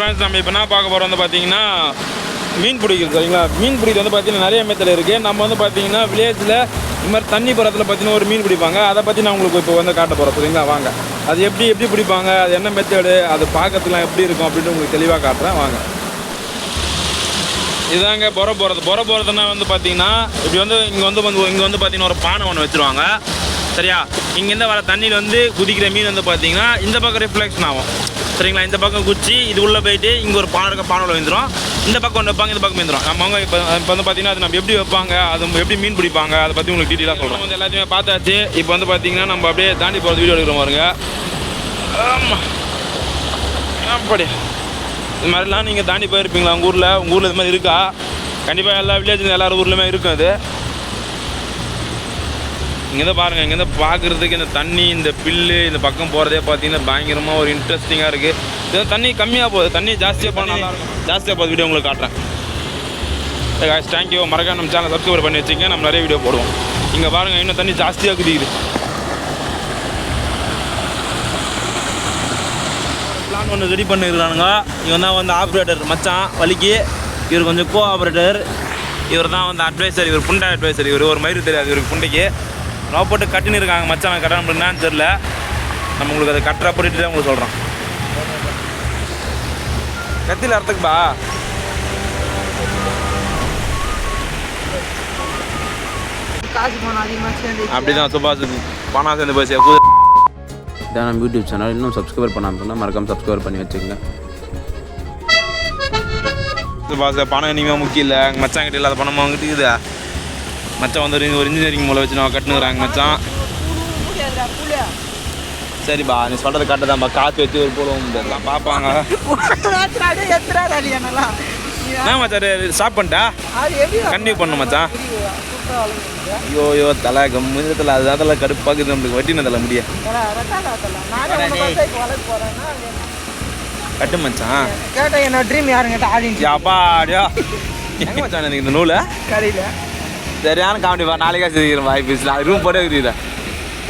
Friends நம்ம இப்போ என்ன பார்க்க போகிறோம் வந்து பார்த்தீங்கன்னா மீன் பிடிக்கிறது சரிங்களா? மீன் பிடிக்கிறது வந்து பார்த்தீங்கன்னா நிறைய மெத்தட் இருக்குது நம்ம வந்து பார்த்தீங்கன்னா வில்லேஜில் இந்த மாதிரி தண்ணி புறத்தில் பார்த்தீங்கன்னா ஒரு மீன் பிடிப்பாங்க. அதை பற்றி நான் உங்களுக்கு இப்போ வந்து காட்ட போகிறோம் சரிங்களா? வாங்க. அது எப்படி எப்படி பிடிப்பாங்க? அது என்ன மெத்தடு? அது பார்க்கறதுலாம் எப்படி இருக்கும் அப்படின்னு உங்களுக்கு தெளிவாக காட்டுறேன். வாங்க. இதாங்க புற போகிறது புற போகிறதுனா வந்து பார்த்தீங்கன்னா இப்படி வந்து இங்கே வந்து வந்து இங்கே வந்து பார்த்தீங்கன்னா ஒரு பானை ஒன்று வச்சுருவாங்க. சரியா? இங்கேருந்து வர தண்ணியில் வந்து குதிக்கிற மீன் வந்து பார்த்தீங்கன்னா இந்த பக்கம் ரிஃப்ளெக்ஷன் ஆகும். சரிங்களா? இந்த பக்கம் குச்சி இது உள்ளே போயிட்டு இங்கே ஒரு பானை இருக்க பானை விழுந்துரும். இந்த பக்கம் ஒன்று வைப்பாங்க இந்த பக்கம் வந்துடும் நம்ம அவங்க இப்போ இப்போ வந்து பார்த்தீங்கன்னா அது நம்ம எப்படி வைப்பாங்க அது எப்படி மீன் பிடிப்பாங்க அதை பற்றி உங்களுக்கு டீட்டெயிலாக சொல்கிறோம் வந்து எல்லாத்தையுமே பார்த்தாச்சு. இப்போ வந்து பார்த்தீங்கன்னா நம்ம அப்படியே தாண்டி போகிறது வீடியோ எடுக்கிறோம் பாருங்க. ஆமாம் அப்படி. இது மாதிரிலாம் நீங்கள் தாண்டி போயிருப்பீங்களா உங்கள் ஊரில்? உங்கள் ஊரில் இது மாதிரி இருக்கா? கண்டிப்பாக எல்லா வில்லேஜ் எல்லார் ஊர்லேயுமே இருக்கும் அது. இங்கேருந்து பாருங்கள் இங்கேருந்து பார்க்குறதுக்கு இந்த தண்ணி இந்த பில்லு இந்த பக்கம் போகிறதே பார்த்தீங்கன்னா பயங்கரமாக ஒரு இன்ட்ரெஸ்டிங்காக இருக்குது இது தண்ணி கம்மியாக போகுது தண்ணி ஜாஸ்தியாக போனால் ஜாஸ்தியாக போகுது வீடியோ உங்களுக்கு காட்டுறேன். காய்ஸ் தேங்க்யூ மறக்காம நம்ம சேனல் சப்ஸ்கிரைப் பண்ணி வச்சுங்க நம்ம நிறைய வீடியோ போடுவோம். இங்கே பாருங்கள் இன்னும் தண்ணி ஜாஸ்தியாக குதிக்குது. பிளான் ஒன்று ரெடி பண்ணிருக்கானுங்க. இவன் தான் வந்து ஆப்ரேட்டர் மச்சான் வலிக்கு. இவர் கொஞ்சம் கோ ஆப்ரேட்டர் இவர் தான் வந்து அட்வைசர் இவர் புண்டை அட்வைசர் இவர் ஒரு மயிறு தெரியாது. இவருக்கு புண்டைக்கு. நோ போட்டு கட்டின்னு இருக்காங்க மச்சான் கட்டணும் என்னன்னு தெரில நம்ம உங்களுக்கு அதை கட்டுற போட்டு தான் உங்களுக்கு சொல்கிறோம் கத்தியில் அர்த்தக்குப்பா காசு பணம் அதிகமாக சேர்ந்து அப்படி தான் சுபாஷ் பணம் சேர்ந்து போய் இதான் நம்ம யூடியூப் சேனல். இன்னும் சப்ஸ்கிரைப் பண்ணாமல் இருந்தால் மறக்காம சப்ஸ்கிரைப் பண்ணி வச்சுக்கோங்க. பாச பணம் இனிமேல் முக்கியம் இல்லை. எங்கள் மச்சான் கிட்ட இல்லாத பணமாக வாங்கிட்டு இருக்குதா. மச்சான் வந்து ஒரு- இன்ஜினியரிங் மூலம் வச்சு நான் கட்டுனுக்குறாங்க மச்சான். சரிப்பா நீ சொல்கிறது கரெக்டு தான்ப்பா. காற்று வச்சு ஒரு போடுவோம் எல்லாம் பார்ப்பாங்க என்ன மச்சான் ஸ்டாப் பண்ணிட்டா? கண்டினியூ பண்ணு மச்சான். ஐயோ ஐயோ தலை கம்மு தலை அது அதெல்லாம் கடுப்பாக்குது நம்மளுக்கு. வட்டின தலை முடிய. கட்டு மச்சான். கேட்டேன் என்ன ட்ரீம் யாருங்கிட்ட ஆடிச்சு அப்பா அடியா எங்க மச்சான் எனக்கு இந்த நூலை? கடையில் சரியான காமெடி பா. நாளைக்கா செஞ்சுக்கிறேன் வாய்ப்பு நான் ரூம் போட்டே இருக்கிறேன்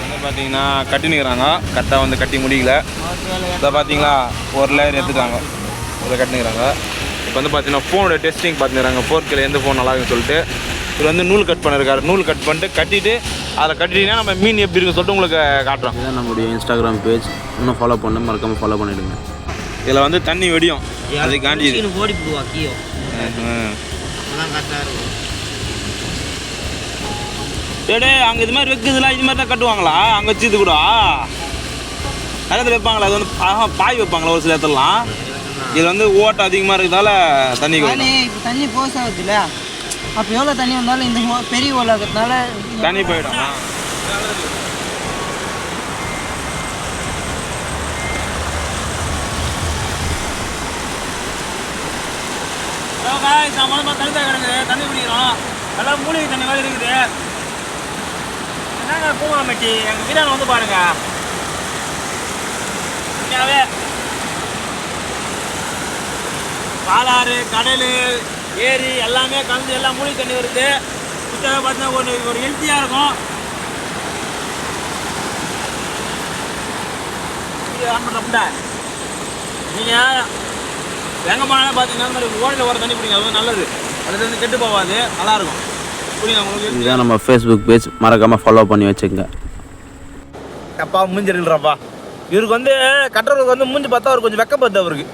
வந்து பார்த்தீங்கன்னா கட்டினுக்கிறாங்க. கரெக்டாக வந்து கட்டி முடியல இதை பார்த்தீங்களா ஒரு லேயர் எடுத்துட்டாங்க. இதை கட்டினுக்கிறாங்க. இப்போ வந்து பார்த்தீங்கன்னா ஃபோனோட டெஸ்டிங் பார்த்துக்கிறாங்க ஃபோர் கேல எந்த ஃபோன் நல்லா இருக்குன்னு சொல்லிட்டு. இவர் வந்து நூல் கட் பண்ணிருக்காரு. நூல் கட் பண்ணிட்டு கட்டிட்டு அதில் கட்டிட்டீங்கன்னா நம்ம மீன் எப்படி இருக்குன்னு சொல்லிட்டு உங்களுக்கு காட்டுறோம். இதுதான் நம்முடைய இன்ஸ்டாகிராம் பேஜ் இன்னும் ஃபாலோ பண்ண மறக்காமல் ஃபாலோ பண்ணிவிடுங்க இதில் வந்து தண்ணி வெடியும். அது காண்டி இது. ஓடி போடுவா கீயோ டேய் அங்கே இது மாதிரி வைக்கிறதுலாம் இது மாதிரி தான் கட்டுவாங்களா? அங்கே வச்சு இது கூட? இடத்துல வைப்பாங்களா? அது வந்து ஆஹா, பாய் வைப்பாங்களா ஒரு சில இடத்துலலாம்? இது வந்து ஓட்டை அதிகமாக இருக்கிறதால தண்ணி தண்ணி போஸ் ஆகுதுல்ல அப்போ எவ்வளோ தண்ணி வந்தாலும் இந்த பெரிய ஓலை இருக்கிறதுனால தண்ணி போயிடும். தண்ணி தான் கிடக்குது. தண்ணி குடிக்கிறோம். எல்லாம் மூலிகை தண்ணி மாதிரி இருக்குது. என்னங்க பூமாமட்டி எங்கள் வீடான வந்து பாருங்க. உண்மையாகவே பாலாறு கடல் ஏரி எல்லாமே கலந்து எல்லாம் மூலிகை தண்ணி வருது. புத்தக பார்த்தீங்கன்னா ஒரு ஒரு ஹெல்த்தியாக இருக்கும். ஆன் பண்ணுற நீங்கள் எங்கே போனாலும் பார்த்தீங்கன்னா இந்த மாதிரி ஓடையில் வர தண்ணி பிடிங்க அது நல்லது. அது வந்து கெட்டு போகாது நல்லாயிருக்கும் இதுதான் நம்ம ஃபேஸ்புக் பேஜ் மறக்காமல் ஃபாலோ பண்ணி வச்சுக்கோங்க. அப்பா மூஞ்சி இருக்கிறப்பா இவருக்கு வந்து கட்டுறவருக்கு வந்து மூஞ்சி பார்த்தா அவர் கொஞ்சம் வெக்கப்படுது அவருக்கு.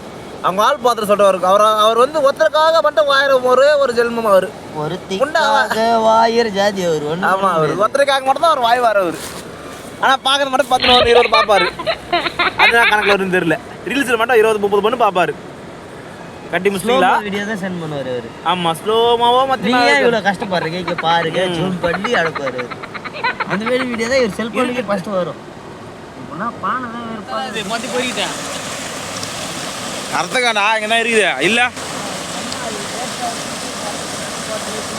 அவங்க ஆள் பாத்திரம் சொல்றவருக்கு அவர் அவர் வந்து ஒருத்தருக்காக மட்டும் ஆயிரம் ஒரே ஒரு ஜென்மம் அவர்? வாயிர ஜாதி அவர். ஆமா அவர். ஒருத்தருக்காக மட்டும் தான் அவர் வாய் வார அவர். ஆனா பாக்குறது மட்டும் பத்து ஒரு இருபது பாப்பாரு அதுதான் கணக்குல வரும்னு தெரியல ரீல்ஸ்ல மட்டும் இருபது முப்பது பண்ணு பாப்பாரு கட்டி முஸ்லீங்களா வீடியோ தான் சென்ட் பண்ணுவார் அவர். ஆமா ஸ்லோமாவோ நீங்க ஏன் மத்தியமா இவ்வளோ கஷ்டப்படுறீங்க? இங்கே பாருங்க ஜூம் பண்ணி அனுப்புவார். அந்த மாதிரி வீடியோ தான் இவர் செல்ஃபோனுக்கே ஃபஸ்ட்டு வரும். இப்போனா பானை தான் இருப்பாங்க மாத்தி போய்கிட்டேன் அர்த்தக்காண்டா இங்கே தான் இருக்குது. இல்ல?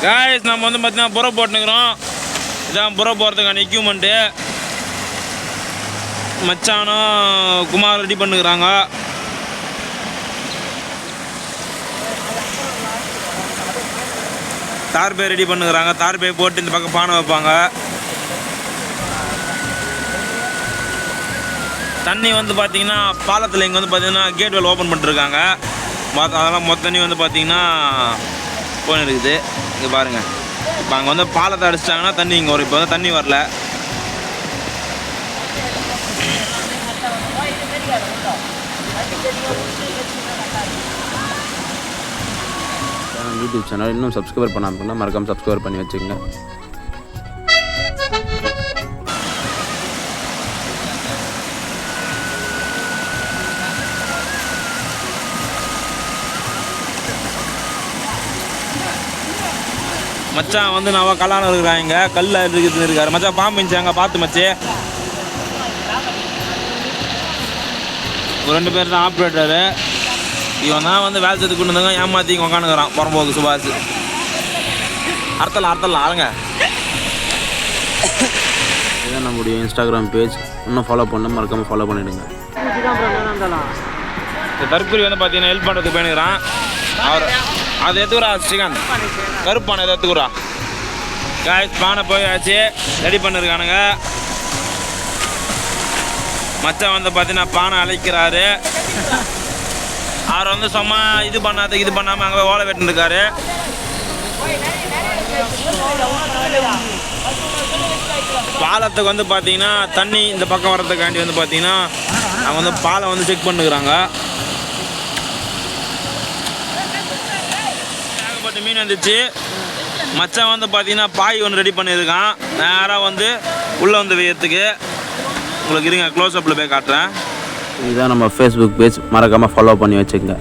காய்ஸ் நம்ம வந்து பார்த்தீங்கன்னா புற போட்டுக்கிறோம் இதான் புற போகிறதுக்கான எக்யூப்மெண்ட்டு மச்சானும் குமார் ரெடி பண்ணுக்கிறாங்க. தார் பே ரெடி பண்ணுறாங்க தார் பே போட்டு இந்த பக்கம் பானை வைப்பாங்க. தண்ணி வந்து பார்த்தீங்கன்னா பாலத்தில் இங்கே வந்து பார்த்தீங்கன்னா கேட் வெல் ஓப்பன் பண்ணிட்டுருக்காங்க. மொத்த அதெல்லாம் மொத்த தண்ணி வந்து பார்த்தீங்கன்னா போன் இருக்குது. இங்கே பாருங்கள் இப்போ அங்கே வந்து பாலத்தை அடிச்சிட்டாங்கன்னா தண்ணி இங்கே வரும். இப்போ வந்து தண்ணி வரல. யூடியூப் சேனல் இன்னும் சப்ஸ்கிரைப் பண்ணாமல் மறக்காமல் சப்ஸ்கிரைப் பண்ணி வச்சுக்கோங்க. மச்சான் வந்து நான் கல்லான இருக்கிறாங்க கல்ல இருக்கிறது இருக்காரு. மச்சான் பாம்பு இருந்துச்சாங்க பார்த்து மச்சி. ஒரு ரெண்டு பேர் தான் ஆப்ரேட்டரு இவன் தான் வந்து வேலை செய்து கொண்டு வந்தாங்க ஏமாத்தி இங்கே உட்காந்துக்கிறான் புறம்போக்கு சுபாஷ். அர்த்தலாம் அர்த்தலாம் ஆளுங்க. இதுதான் நம்முடைய இன்ஸ்டாகிராம் பேஜ் இன்னும் ஃபாலோ பண்ண மறக்காமல் ஃபாலோ பண்ணிவிடுங்க இந்த தற்கொலை வந்து பார்த்தீங்கன்னா ஹெல்ப் பண்ணுறதுக்கு போயினுக்கிறான் அவர் அதை எடுத்துக்கிறா ஸ்ரீகாந்த்? கருப்பானை எதை எடுத்துக்கிறா காய்ஸ் பானை போயாச்சு. ரெடி பண்ணிருக்கானுங்க. மச்சான் வந்து பார்த்தீங்கன்னா பானை அழைக்கிறாரு. அவர் வந்து சும்மா இது பண்ணாத இது பண்ணாமல் அங்கே ஓலை வெட்டின்னு பாலத்துக்கு வந்து பார்த்தீங்கன்னா தண்ணி இந்த பக்கம் வரத்துக்காண்டி வந்து பார்த்தீங்கன்னா அவங்க வந்து பாலை வந்து செக் பண்ணுக்கிறாங்க ஏகப்பட்ட மீன் வந்துச்சு. மச்சான் வந்து பார்த்தீங்கன்னா பாய் ஒன்று ரெடி பண்ணியிருக்கான். நேராக வந்து உள்ளே வந்து வெய்யத்துக்கு உங்களுக்கு இருங்க க்ளோஸ்அப்பில் போய் காட்டுறேன். இதுதான் நம்ம ஃபேஸ்புக் பேஜ் மறக்காமல் ஃபாலோ பண்ணி வச்சுக்கோங்க.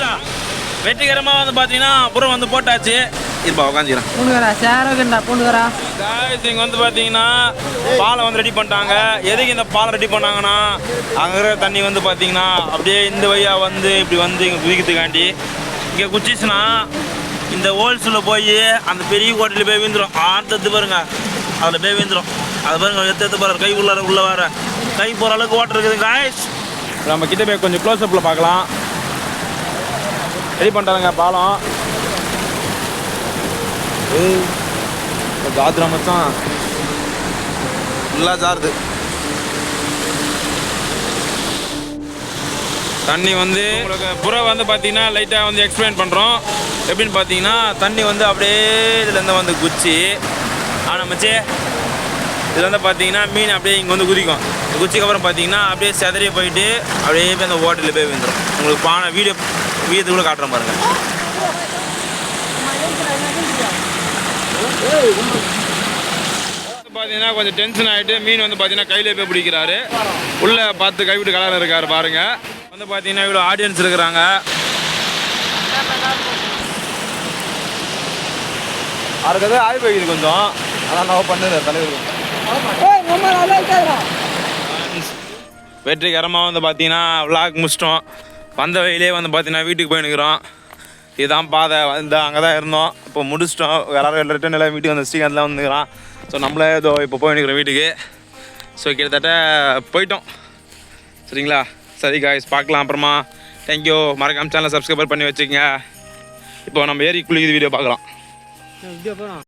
வந்துச்சுடா. வெற்றிகரமாக வந்து பார்த்தீங்கன்னா அப்புறம் வந்து போட்டாச்சு. இருப்பா உட்காந்துக்கிறேன் பூண்டுகரா சேரகண்டா பூண்டுகரா காய்ஸ் இங்கே வந்து பார்த்தீங்கன்னா பாலை வந்து ரெடி பண்ணிட்டாங்க. எதுக்கு இந்த பாலை ரெடி பண்ணாங்கன்னா அங்கே இருக்கிற தண்ணி வந்து பார்த்தீங்கன்னா அப்படியே இந்த வழியா வந்து இப்படி வந்து இங்கே குதிக்கிறதுக்காண்டி. இங்கே குச்சிச்சுன்னா இந்த ஹோல்ஸில் போய் அந்த பெரிய கோட்டையில் போய் வீந்துடும் ஆத்தத்து பாருங்க. அதில் போய் வீந்துடும் அது பாருங்க எடுத்து எடுத்து பாருங்க. கை உள்ள உள்ள வர. கை போகிற அளவுக்கு ஓட்டர் இருக்குது காய்ஸ் நம்ம கிட்ட போய் கொஞ்சம் க்ளோஸ்அப்பில் பார்க்கலாம். ரெடி பண்ணிட்டாருங்க பாலம். ஜாத்ரா மச்சான். ஃபுல்லாக ஜாருது. தண்ணி வந்து உங்களுக்கு புற வந்து பார்த்தீங்கன்னா லைட்டாக வந்து எக்ஸ்பிளைன் பண்ணுறோம் எப்படின்னு பார்த்தீங்கன்னா தண்ணி வந்து அப்படியே இதுலேருந்து வந்து குச்சி. ஆனால் மச்சே இதில் வந்து பார்த்தீங்கன்னா மீன் அப்படியே இங்கே வந்து குதிக்கும். குச்சிக்கு அப்புறம் பார்த்தீங்கன்னா அப்படியே செதறி போயிட்டு அப்படியே போய் அந்த ஓட்டலில் போய் விழுந்துடும் உங்களுக்கு பானை வீடியோ வீடியோ கூட காட்டுறேன் பாருங்கள் பார்த்தீங்கன்னா கொஞ்சம் டென்ஷன் ஆகிட்டு மீன் வந்து பார்த்தீங்கன்னா கையில போய் பிடிக்கிறாரு. உள்ள பார்த்து கைவிட்டு கலர் இருக்காரு பாருங்க. வந்து பார்த்தீங்கன்னா இவ்வளோ ஆடியன்ஸ் இருக்கிறாங்க. எதாவது ஆய் போய்க்குது கொஞ்சம். அதான் நான் பண்ணுது தலைவர். வெற்றிகரமாக வந்து பார்த்தீங்கன்னா விளாக் முடிச்சிட்டோம். வந்த வழியிலே வந்து பார்த்தீங்கன்னா வீட்டுக்கு போயினுக்கிறோம் இதுதான் பாதை. வந்து அங்கே தான் இருந்தோம். இப்போ முடிச்சிட்டோம். எல்லாரும் ரிட்டன் எல்லாம் வீட்டுக்கு வந்து ஸ்ரீகாந்த்லாம் வந்துக்கிறான். ஸோ நம்மளே இதோ இப்போ போயினுக்கிறோம் வீட்டுக்கு. ஸோ கிட்டத்தட்ட போயிட்டோம். சரிங்களா? சரி காய்ஸ் பார்க்கலாம். அப்புறமா தேங்க்யூ மறக்காம சேனலை சப்ஸ்கிரைபர் பண்ணி வச்சுக்கோங்க. இப்போ நம்ம ஏரி குளிக்குது வீடியோ பார்க்கலாம்